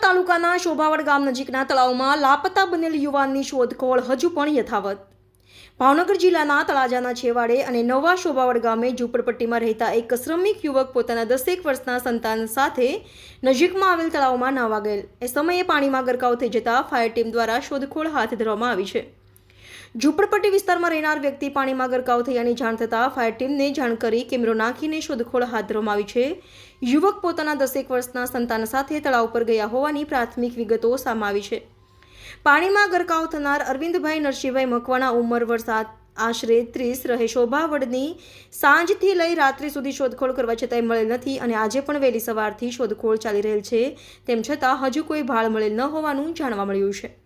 તાલુકાના શોભાવડ ગામ નજીકના તળાવમાં લાપતા બનેલ યુવાનની શોધખોળ હજુ પણ યથાવત. ભાવનગર જિલ્લાના તળાજાના છેવાડે અને નવા શોભાવડ ગામે ઝૂંપડપટ્ટીમાં રહેતા એક શ્રમિક યુવક પોતાના દસેક વર્ષના સંતાન સાથે નજીકમાં આવેલ તળાવમાં નાહવા ગયેલ. એ સમયે પાણીમાં ગરકાવ થઈ જતા ફાયર ટીમ દ્વારા શોધખોળ હાથ ધરવામાં આવી છે. ઝૂંપડપટ્ટી વિસ્તારમાં રહેનાર વ્યક્તિ પાણીમાં ગરકાવ થયાની જાણ થતાં ફાયર ટીમને જાણ કરી કેમેરો નાખીને શોધખોળ હાથ ધરવામાં આવી છે. યુવક પોતાના દસેક વર્ષના સંતાન સાથે તળાવ પર ગયા હોવાની પ્રાથમિક વિગતો સામે આવી છે. પાણીમાં ગરકાવ થનાર અરવિંદભાઈ નરસિંહભાઈ મકવાણા ઉંમર વરસાદ આશરે ત્રીસ રહે શોભાવડની સાંજથી લઈ રાત્રિ સુધી શોધખોળ કરવા છતાંય મળેલ નથી અને આજે પણ વહેલી સવારથી શોધખોળ ચાલી રહેલ છે. તેમ છતાં હજુ કોઈ ભાળ મળેલ ન હોવાનું જાણવા મળ્યું છે.